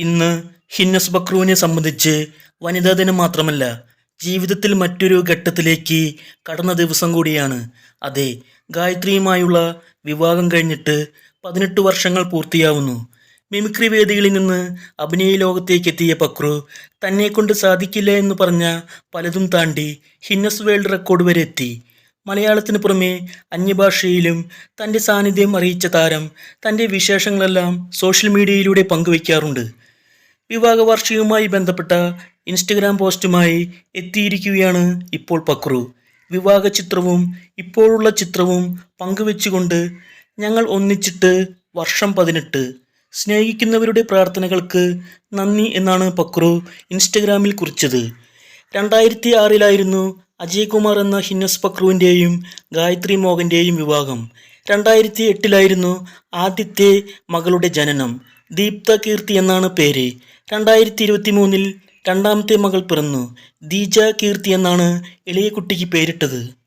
ഇന്ന് ഹിന്നസ് ബക്രുവിനെ സംബന്ധിച്ച് വനിതാ ദിനം മാത്രമല്ല ജീവിതത്തിൽ മറ്റൊരു ഘട്ടത്തിലേക്ക് കടന്ന ദിവസം കൂടിയാണ്. അതെ ഗായത്രിയുമായുള്ള വിവാഹം കഴിഞ്ഞിട്ട് പതിനെട്ട് വർഷങ്ങൾ പൂർത്തിയാവുന്നു. മിമിക്രി വേദികളിൽ നിന്ന് അഭിനയ ലോകത്തേക്ക് എത്തിയ പക്രു തന്നെ കൊണ്ട് സാധിക്കില്ല എന്ന് പറഞ്ഞ പലതും താണ്ടി ഹിന്നസ് വേൾഡ് റെക്കോർഡ് വരെ എത്തി. മലയാളത്തിന് പുറമെ അന്യഭാഷയിലും തന്റെ സാന്നിധ്യം അറിയിച്ച താരം തന്റെ വിശേഷങ്ങളെല്ലാം സോഷ്യൽ മീഡിയയിലൂടെ പങ്കുവയ്ക്കാറുണ്ട്. വിവാഹ വാർഷികവുമായി ബന്ധപ്പെട്ട ഇൻസ്റ്റഗ്രാം പോസ്റ്റുമായി എത്തിയിരിക്കുകയാണ് ഇപ്പോൾ പക്രു. വിവാഹ ചിത്രവും ഇപ്പോഴുള്ള ചിത്രവും പങ്കുവെച്ചുകൊണ്ട് ഞങ്ങൾ ഒന്നിച്ചിട്ട് വർഷം പതിനെട്ട്. സ്നേഹിക്കുന്നവരുടെ പ്രാർത്ഥനകൾക്ക് നന്ദി എന്നാണ് പക്രു ഇൻസ്റ്റഗ്രാമിൽ കുറിച്ചത്. രണ്ടായിരത്തി ആറിലായിരുന്നു അജയ് കുമാർ എന്ന ഹിന്നസ് പക്രുവിന്റെയും ഗായത്രി മോഹന്റെയും വിവാഹം. രണ്ടായിരത്തി എട്ടിലായിരുന്നു ആദ്യത്തെ മകളുടെ ജനനം. ദീപ്ത കീർത്തി എന്നാണ് പേര്. രണ്ടായിരത്തി ഇരുപത്തി മൂന്നിൽ രണ്ടാമത്തെ മകൾ പിറന്നു. ദീജ കീർത്തി എന്നാണ് ഇളയ കുട്ടിക്ക് പേരിട്ടത്.